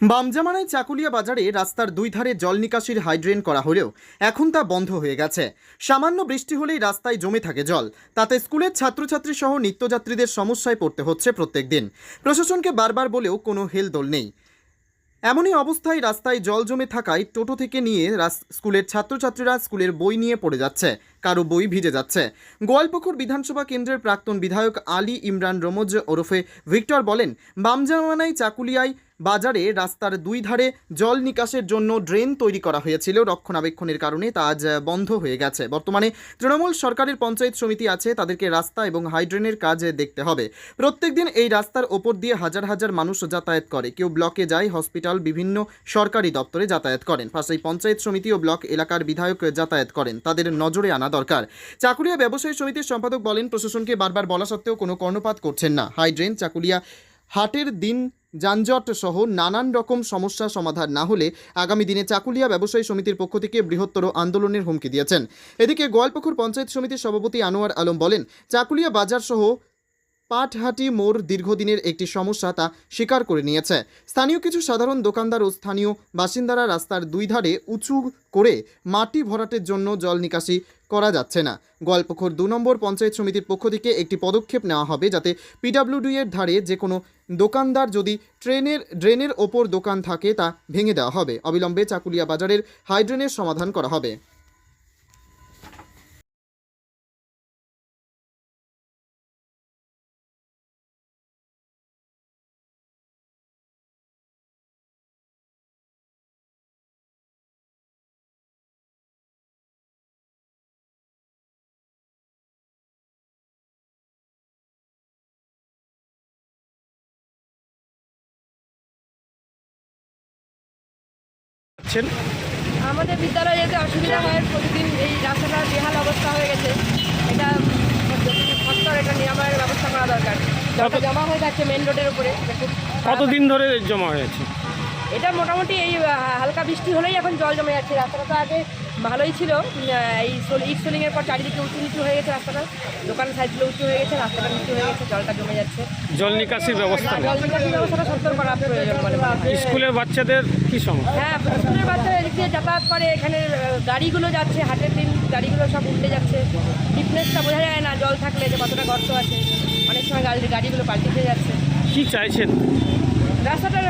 বামজামানায় চাকুলিয়া বাজারে রাস্তার দুই ধারে জল নিকাশির হাইড্রেন করা হলেও এখন তা বন্ধ হয়ে গেছে। সামান্য বৃষ্টি হলেই রাস্তায় জমে থাকে জল। তাতে স্কুলের ছাত্রছাত্রী সহ নিত্যযাত্রীদের সমস্যায় পড়তে হচ্ছে প্রত্যেক দিন প্রশাসনকে বারবার বলেও কোনো হেলদোল নেই। এমনই অবস্থায় রাস্তায় জল জমে থাকায় টোটো থেকে নিয়ে স্কুলের ছাত্রছাত্রীরা স্কুলের বই নিয়ে পড়ে যাচ্ছে। কারও বই ভিজে যাচ্ছে। গোয়ালপুকুর বিধানসভা কেন্দ্রের প্রাক্তন বিধায়ক আলী ইমরান রমজ ওরফে ভিক্টর বলেন, বামজামানায় চাকুলিয়ায় বাজারে রাস্তার দুই ধারে জল নিকাশের জন্য ড্রেন তৈরি করা হয়েছিল। রক্ষণাবেক্ষণের কারণে তা আজ বন্ধ হয়ে গেছে। বর্তমানে তৃণমূল সরকারের পঞ্চায়েত সমিতি আছে, তাদেরকে রাস্তা এবং হাইড্রেনের কাজ দেখতে হবে। প্রত্যেকদিন এই রাস্তার ওপর দিয়ে হাজার হাজার মানুষ যাতায়াত করে। কেউ ব্লকে যায়, হসপিটাল, বিভিন্ন সরকারি দপ্তরে যাতায়াত করেন। পাশেই পঞ্চায়েত সমিতি ও ব্লক এলাকার বিধায়ক যাতায়াত করেন। তাদের নজরে আনা দরকার। চাকুলিয়া ব্যবসায়ী সমিতির সম্পাদক বলেন, প্রশাসনকে বারবার বলা সত্ত্বেও কোনো কর্ণপাত করছেন না। হাইড্রেন, চাকুলিয়া হাটের দিন যানজট সহ নানান রকম সমস্যা সমাধান না হলে আগামী দিনে চাকুলিয়া ব্যবসায়ী সমিতির পক্ষ থেকে বৃহত্তর আন্দোলনের হুমকি দিয়েছেন। এদিকে গোয়ালপুকুর পঞ্চায়েত সমিতির সভাপতি আনোয়ার আলম বলেন, চাকুলিয়া বাজার সহ পাটহাটি মোড় দীর্ঘদিনের একটি সমস্যা তা স্বীকার করে নিয়েছে। স্থানীয় কিছু সাধারণ দোকানদার ও স্থানীয় বাসিন্দারা রাস্তার দুই ধারে উঁচু করে মাটি ভরাটের জন্য জল নিকাশি করা যাচ্ছে না। গোয়ালপুকুর দু নম্বর পঞ্চায়েত সমিতির পক্ষ থেকে একটি পদক্ষেপ নেওয়া হবে যাতে পিডাব্লিউডি এর ধারে যে কোনো দোকানদার যদি ট্রেনের, ড্রেনের ওপর দোকান থাকে তা ভেঙে দেওয়া হবে। অবিলম্বে চাকুলিয়া বাজারের হাইড্রেনের সমাধান করা হবে। পাচ্ছেন আমাদের বিদ্যালয়ে যেতে অসুবিধা হয় প্রতিদিন এই রাস্তাটা বেহাল অবস্থা হয়ে গেছে। এটা সত্তর এটা নিরাময়ের ব্যবস্থা করা দরকার। জলটা জমা হয়ে যাচ্ছে মেন রোডের উপরে। কতদিন ধরে জমা হয়েছে এটা মোটামুটি এই হালকা বৃষ্টি হলেই এখন জল জমে যাচ্ছে। রাস্তাটা তো আগে ভালোই ছিল। এই ইট সোলিংয়ের পর চারিদিকে উঁচু নিচু হয়ে গেছে রাস্তাটা। দোকান সাইডগুলো উঁচু হয়ে গেছে রাস্তাটা নিচু হয়ে গেছে জলটা জমে যাচ্ছে। জল নিকাশির ব্যবস্থা জল নিকাশি ব্যবস্থাটা সত্তর করা প্রয়োজন বলে। স্কুলের বাচ্চাদের কি সমস্যা? হ্যাঁ স্কুলের বাচ্চারা এদিক দিয়ে যাতায়াত করে এখানে গাড়িগুলো যাচ্ছে হাটের দিন গাড়িগুলো সব উল্টে যাচ্ছে। ফিটনেসটা বোঝা যায় না জল থাকলে যে কতটা গর্ত আছে। অনেক সময় গাড়ি গাড়িগুলো পাল্টে যাচ্ছে। কি চাইছেন? রাস্তাটার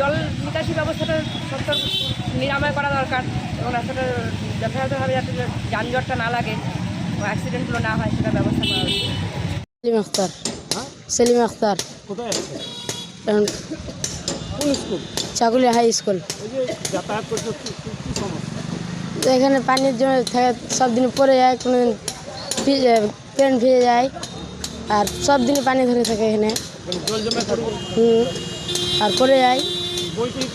জল নিকাশি ব্যবস্থাটা সত্তর নিরাময় করা দরকার এবং রাস্তাটার যথাযথভাবে যাতে যানজটটা না লাগে অ্যাক্সিডেন্টগুলো না হয় সেটা ব্যবস্থা করা উচিত। সেলিম আখতার। সেলিম আখতার। কোথায় চাকুলিয়া হাই স্কুল। এখানে পানির জন্য থাকে সব দিন পরে যায় কোনো দিন ভিজে প্যান্ট ভিজে যায় আর সব দিন পানি ধরে থাকে এখানে। মানে হুম আর পড়ে যায়।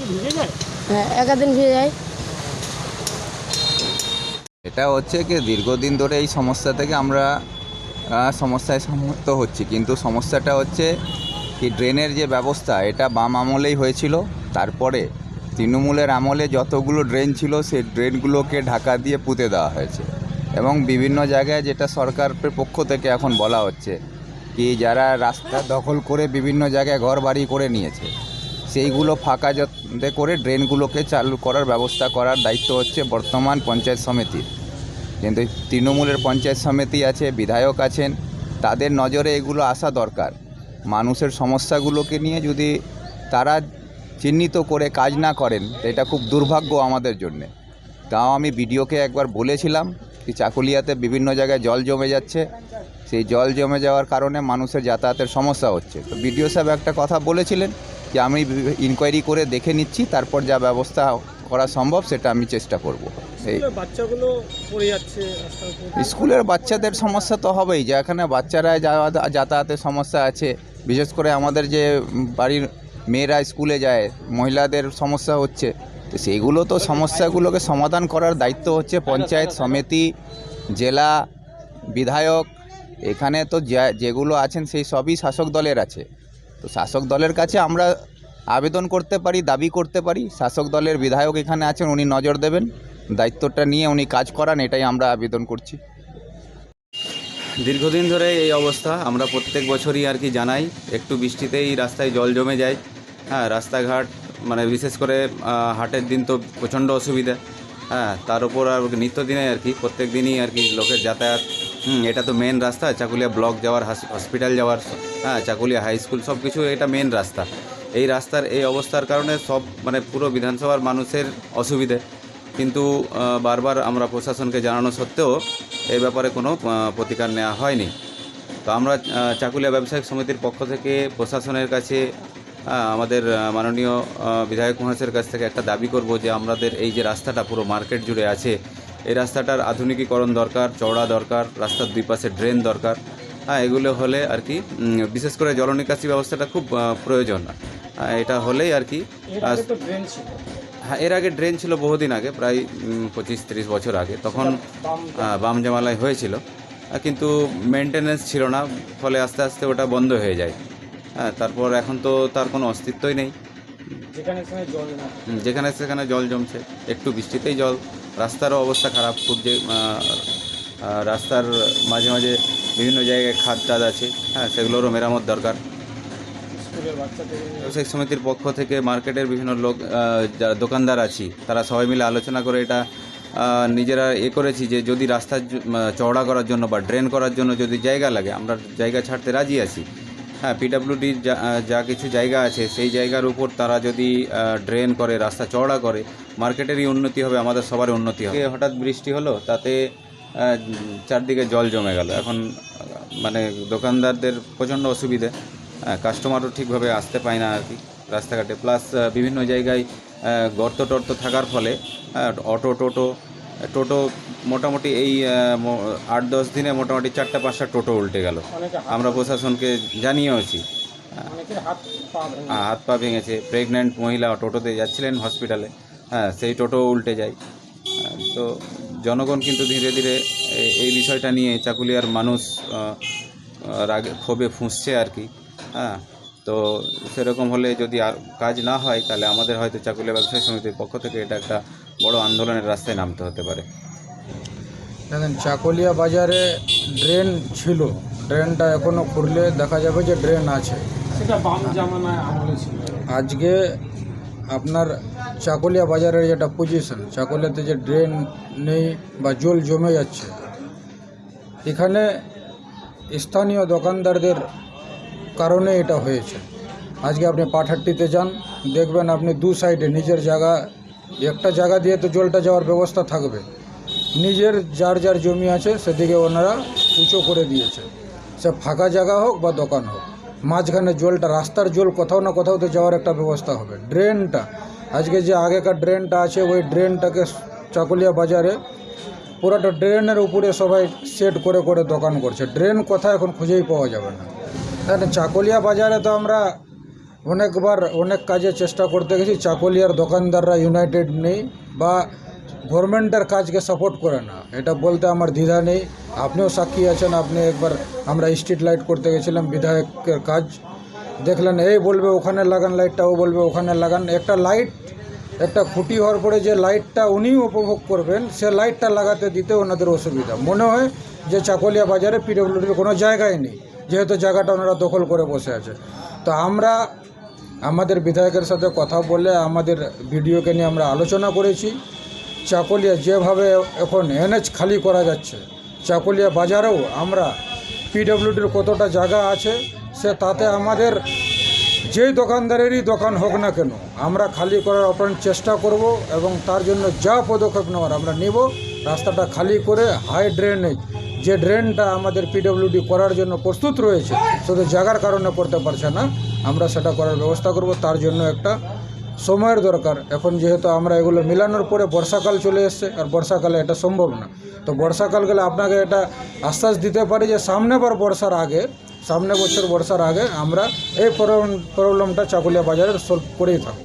ভিজে যায়? হ্যাঁ একাদিন যায় এটা হচ্ছে কি, দীর্ঘদিন ধরে এই সমস্যা থেকে আমরা সমস্যায় সম্মুক্ত হচ্ছি। কিন্তু সমস্যাটা হচ্ছে কি, ড্রেনের যে ব্যবস্থা, এটা বাম আমলেই হয়েছিল। তারপরে তৃণমূলের আমলে যতগুলো ড্রেন ছিল, সেই ড্রেনগুলোকে ঢাকা দিয়ে পুঁতে দেওয়া হয়েছে। এবং বিভিন্ন জায়গায় যেটা সরকারের পক্ষ থেকে এখন বলা হচ্ছে, কি যারা রাস্তা দখল করে বিভিন্ন জায়গায় ঘর বাড়ি করে নিয়েছে সেইগুলো ফাঁকা যাতে করে ড্রেনগুলোকে চালু করার ব্যবস্থা করার দায়িত্ব হচ্ছে বর্তমান পঞ্চায়েত সমিতির। কিন্তু তৃণমূলের পঞ্চায়েত সমিতি আছে, বিধায়ক আছেন, তাদের নজরে এগুলো আসা দরকার। মানুষের সমস্যাগুলোকে নিয়ে যদি তারা চিহ্নিত করে কাজ না করেন, এটা খুব দুর্ভাগ্য আমাদের জন্যে। তাও আমি বিডিওকে একবার বলেছিলাম কি চাকুলিয়াতে বিভিন্ন জায়গায় জল জমে যাচ্ছে। সেই জল জমে যাওয়ার কারণে মানুষের যাতায়াতের সমস্যা হচ্ছে। তো বিডিও সাহেব একটা কথা বলেছিলেন যে আমি ইনকোয়ারি করে দেখে নিচ্ছি তারপর যা ব্যবস্থা করা সম্ভব সেটা আমি চেষ্টা করব। এই বাচ্চাগুলো পড়ে যাচ্ছে স্কুলের বাচ্চাদের সমস্যা তো হবেই যে এখানে বাচ্চারা যাতায়াতের সমস্যা আছে। বিশেষ করে আমাদের যে বাড়ির মেয়েরা স্কুলে যায় মহিলাদের সমস্যা হচ্ছে। তো সেইগুলো তো সমস্যাগুলোকে সমাধান করার দায়িত্ব হচ্ছে পঞ্চায়েত সমিতি জেলা বিধায়ক। এখানে তো যেগুলো আছেন সেই সবই শাসক দলের আছে। তো শাসক দলের কাছে আমরা আবেদন করতে পারি, দাবি করতে পারি। শাসক দলের বিধায়ক এখানে আছেন, উনি নজর দেবেন। দায়িত্বটা নিয়ে উনি কাজ করান, এটাই আমরা আবেদন করছি। দীর্ঘদিন ধরে এই অবস্থা, আমরা প্রত্যেক বছরই আর কি জানাই, একটু বৃষ্টিতেই রাস্তায় জল জমে যায়। হ্যাঁ রাস্তাঘাট মানে বিশেষ করে হাটের দিন তো প্রচণ্ড অসুবিধা। হ্যাঁ তার উপর আর নিত্যদিনে আর কি প্রত্যেক দিনই আর কি লোকের যাতায়াত। এটা তো মেন রাস্তা, চাকুলিয়া ব্লক যাওয়ার, হাস- হসপিটাল যাওয়ার হ্যাঁ চাকুলিয়া হাই স্কুল সব কিছু এটা মেন রাস্তা। এই রাস্তার, এই অবস্থার কারণে সব মানে পুরো বিধানসভার মানুষের অসুবিধে। কিন্তু বারবার আমরা প্রশাসনকে জানানো সত্ত্বেও এই ব্যাপারে কোনো প্রতিকার নেওয়া হয়নি। তো আমরা চাকুলিয়া ব্যবসায়িক সমিতির পক্ষ থেকে প্রশাসনের কাছে আমাদের মাননীয় বিধায়ক মহাশয়ের কাছ থেকে একটা দাবি করব যে আমাদের এই যে রাস্তাটা পুরো মার্কেট জুড়ে আছে এই রাস্তাটার আধুনিকীকরণ দরকার চওড়া দরকার রাস্তার দুই পাশে ড্রেন দরকার। হ্যাঁ এগুলো হলে আর কি বিশেষ করে জলনিকাশি ব্যবস্থাটা খুব প্রয়োজন। এটা হলেই আর কি হ্যাঁ এর আগে ড্রেন ছিল বহুদিন আগে প্রায় পঁচিশ তিরিশ বছর আগে। তখন বাম জামালায় হয়েছিল। কিন্তু মেনটেনেন্স ছিল না ফলে আস্তে আস্তে ওটা বন্ধ হয়ে যায়। হ্যাঁ তারপর এখন তো তার কোনো অস্তিত্বই নেই। যেখানে সেখানে জল যেখানে সেখানে জল জমছে একটু বৃষ্টিতেই জল। রাস্তারও অবস্থা খারাপ খুব যে রাস্তার মাঝে মাঝে বিভিন্ন জায়গায় খাদ টাদ আছে হ্যাঁ সেগুলোরও মেরামত দরকার। ব্যবসায়িক সমিতির পক্ষ থেকে মার্কেটের বিভিন্ন লোক যারা দোকানদার আছি তারা সবাই মিলে আলোচনা করে এটা নিজেরা এ করেছি যে যদি রাস্তা চওড়া করার জন্য বা ড্রেন করার জন্য যদি জায়গা লাগে আমরা জায়গা ছাড়তে রাজি আছি। হ্যাঁ পিডাব্লিউডির যা যা কিছু জায়গা আছে, সেই জায়গার উপর তারা যদি ড্রেন করে, রাস্তা চওড়া করে মার্কেটেরই উন্নতি হবে, আমাদের সবার উন্নতি হবে। হঠাৎ বৃষ্টি হলো, তাতে চারদিকে জল জমে গেল। এখন মানে দোকানদারদের প্রচণ্ড অসুবিধে কাস্টমারও ঠিকভাবে আসতে পায় না আর কি রাস্তাঘাটে। প্লাস বিভিন্ন জায়গায় গর্ত টর্ত থাকার ফলে অটো, টোটো টোটো মোটামুটি এই আট দশ দিনে মোটামুটি চারটা পাঁচটা টোটো উল্টে গেল। আমরা প্রশাসনকে জানিয়েওছি। হাত পা ভেঙে ভেঙেছে। প্রেগনেন্ট মহিলা টোটোতে যাচ্ছিলেন হসপিটালে হ্যাঁ সেই টোটো উল্টে যায়। তো জনগণ কিন্তু ধীরে ধীরে এই বিষয়টা নিয়ে চাকুলিয়ার মানুষ রাগে ক্ষোভে ফুঁসছে আর কি। হ্যাঁ তো সেরকম হলে যদি আর কাজ না হয় তাহলে আমাদের হয়তো চাকুলিয়া ব্যবসায়ী সমিতির পক্ষ থেকে এটা একটা বড় আন্দোলনের রাস্তায় নামতে হতে পারে। দেখেন চাকলিয়া বাজারে ড্রেন ছিল। ড্রেনটা এখনও খুললে দেখা যাবে যে ড্রেন আছে। সেটা বাম জামানায় আমলে ছিল। আজকে আপনার চাকলিয়া বাজারের যেটা পজিশন চাকলিয়াতে যে ড্রেন নেই বা জল জমে যাচ্ছে এখানে স্থানীয় দোকানদারদের কারণে এটা হয়েছে। আজকে আপনি পাঠাট্টিতে যান, দেখবেন আপনি দু সাইডে নিজের জায়গা, একটা জায়গা দিয়ে তো জলটা যাওয়ার ব্যবস্থা থাকবে। নিজের যার যার জমি আছে, সেদিকে ওনারা উঁচু করে দিয়েছে। সে ফাঁকা জায়গা হোক বা দোকান হোক, মাঝখানে জলটা, রাস্তার জল কোথাও না কোথাও তো যাওয়ার একটা ব্যবস্থা হবে। ড্রেনটা, আজকে যে আগেকার ড্রেনটা আছে, ওই ড্রেনটাকে চাকুলিয়া বাজারে পুরোটা ড্রেনের উপরে সবাই সেট করে করে দোকান করছে। ড্রেন কোথায় এখন খুঁজেই পাওয়া যাবে না। দেখেন চাকুলিয়া বাজারে তো আমরা অনেকবার অনেক কাজে চেষ্টা করতে গেছি। চাকুলিয়ার দোকানদাররা ইউনাইটেড নেই বা গভর্নমেন্টের কাজকে সাপোর্ট করে না। এটা বলতে আমার দ্বিধা নেই। আপনিও সাক্ষী আছেন, আপনি একবার আমরা স্ট্রিট লাইট করতে গেছিলাম, বিধায়কের কাজ। দেখলেন, এই বলবে, ওখানে লাগান লাইটটা ও বলবে, ওখানে লাগান। একটা লাইট একটা খুঁটি হওয়ার পরে যে লাইটটা উনি উপভোগ করবেন, সে লাইটটা লাগাতে দিতে ওনাদের অসুবিধা। মনে হয় যে চাকলিয়া বাজারে পিডব্লিউডির কোনো জায়গায় নেই। যেহেতু জায়গাটা ওনারা দখল করে বসে আছে। তো আমরা আমাদের বিধায়কের সাথে কথা বলে আমাদের ভিডিওকে নিয়ে আমরা আলোচনা করেছি। চাকলিয়া যেভাবে এখন এনএচ খালি করা যাচ্ছে, চাকলিয়া বাজারেও আমরা পিডব্লিউডির কতটা জায়গা আছে, সে তাতে আমাদের যেই দোকানদারেরই দোকান হোক না কেন, আমরা খালি করার অপ্রাণ চেষ্টা করব এবং তার জন্য যা পদক্ষেপ নেওয়ার আমরা নেব, রাস্তাটা খালি করে হাই ড্রেনেজ যে ড্রেনটা আমাদের পিডব্লিউডি করার জন্য প্রস্তুত রয়েছে, শুধু জায়গার কারণে করতে পারছে না, আমরা সেটা করার ব্যবস্থা করব। তার জন্য একটা সময়ের দরকার। এখন যেহেতু আমরা এগুলো মিলানোর পরে বর্ষাকাল চলে এসছে, আর বর্ষাকালে এটা সম্ভব না। তো বর্ষাকাল গেলে আপনাকে এটা আশ্বাস দিতে পারি যে সামনেবার বর্ষার আগে, সামনে বছর বর্ষার আগে আমরা এই প্রবলেমটা চাকুলিয়া বাজারে সলভ করেই থাকব।